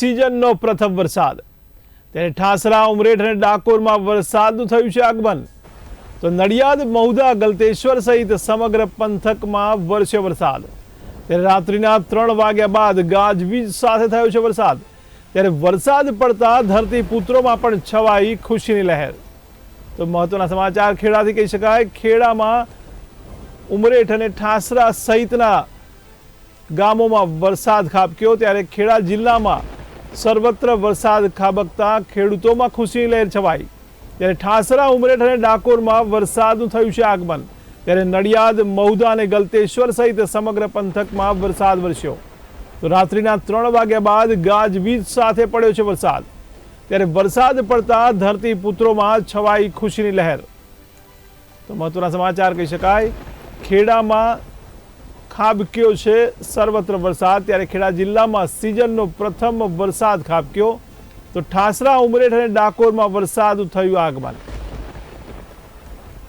સિઝનનો પ્રથમ વરસાદ. ત્યારે ઠાસરા, ઉમરેઠ અને ડાકોરમાં વરસાદનું થયું છે આગમન. તો નડિયાદ મહુધા ગલતેશ્વર સહિત સમગ્ર પંથકમાં વરસ્યો વરસાદ. ત્યારે રાત્રિના ત્રણ વાગ્યા બાદ ગાજવીજ સાથે થયો છે વરસાદ. ત્યારે વરસાદ પડતા ધરતી પુત્રોમાં પણ છવાઈ ખુશીની લહેર. તો મહત્વના સમાચાર ખેડાથી કહી શકાય, ખેડામાં ઉમરેઠ અને ઠાસરા સહિતના ગામોમાં વરસાદ ખાબક્યો. ત્યારે ખેડા જિલ્લામાં સર્વત્ર વરસાદ ખાબકતા ખેડૂતોમાં ખુશીની લહેર છવાઈ. ત્યારે ઠાસરા, ઉમરેઠ અને ડાકોરમાં વરસાદનું થયું છે આગમન. ત્યારે નડિયાદ મહુધા અને ગલતેશ્વર સહિત સમગ્ર પંથકમાં વરસાદ વરસ્યો. તો રાત્રિના ત્રણ વાગ્યા બાદ ગાજવીજ સાથે પડ્યો છે વરસાદ. ત્યારે વરસાદ પડતા ધરતીપુત્રોમાં છવાઈ ખુશીની લહેર. તો મહત્વના સમાચાર કહી શકાય, ખેડામાં ખાબક્યો છે સર્વત્ર વરસાદ. ત્યારે ખેડા જિલ્લામાં સિઝનનો પ્રથમ વરસાદ ખાબક્યો. તો ઠાસરા, ઉમરેઠ અને ડાકોરમાં વરસાદ થયું આગમન.